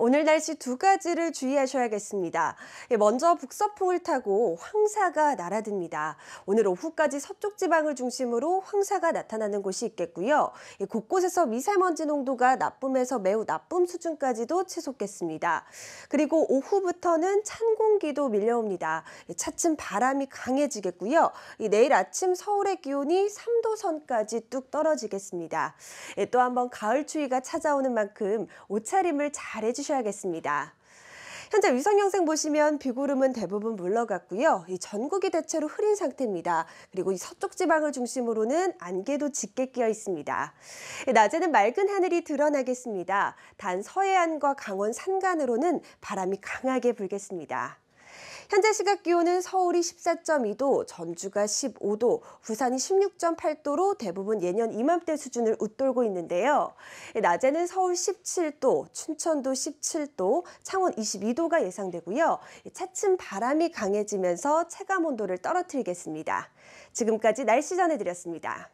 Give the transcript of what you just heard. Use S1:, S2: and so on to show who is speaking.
S1: 오늘 날씨 두 가지를 주의하셔야겠습니다. 예, 먼저 북서풍을 타고 황사가 날아듭니다. 오늘 오후까지 서쪽 지방을 중심으로 황사가 나타나는 곳이 있겠고요. 예, 곳곳에서 미세먼지 농도가 나쁨에서 매우 나쁨 수준까지도 치솟겠습니다. 그리고 오후부터는 찬 공기도 밀려옵니다. 예, 차츰 바람이 강해지겠고요. 이 내일 아침 서울의 기온이 3도 선까지 뚝 떨어지겠습니다. 예, 또한번 가을 추위가 찾아오는 만큼 옷차림을 잘 해주셔야 겠습니다. 현재 위성 영상 보시면 비구름은 대부분 물러갔고요. 이 전국이 대체로 흐린 상태입니다. 그리고 이 서쪽 지방을 중심으로는 안개도 짙게 끼어 있습니다. 예, 낮에는 맑은 하늘이 드러나겠습니다. 단 서해안과 강원 산간으로는 바람이 강하게 불겠습니다. 현재 시각 기온은 서울이 14.2도, 전주가 15도, 부산이 16.8도로 대부분 예년 이맘때 수준을 웃돌고 있는데요. 낮에는 서울 17도, 춘천도 17도, 창원 22도가 예상되고요. 차츰 바람이 강해지면서 체감 온도를 떨어뜨리겠습니다. 지금까지 날씨 전해드렸습니다.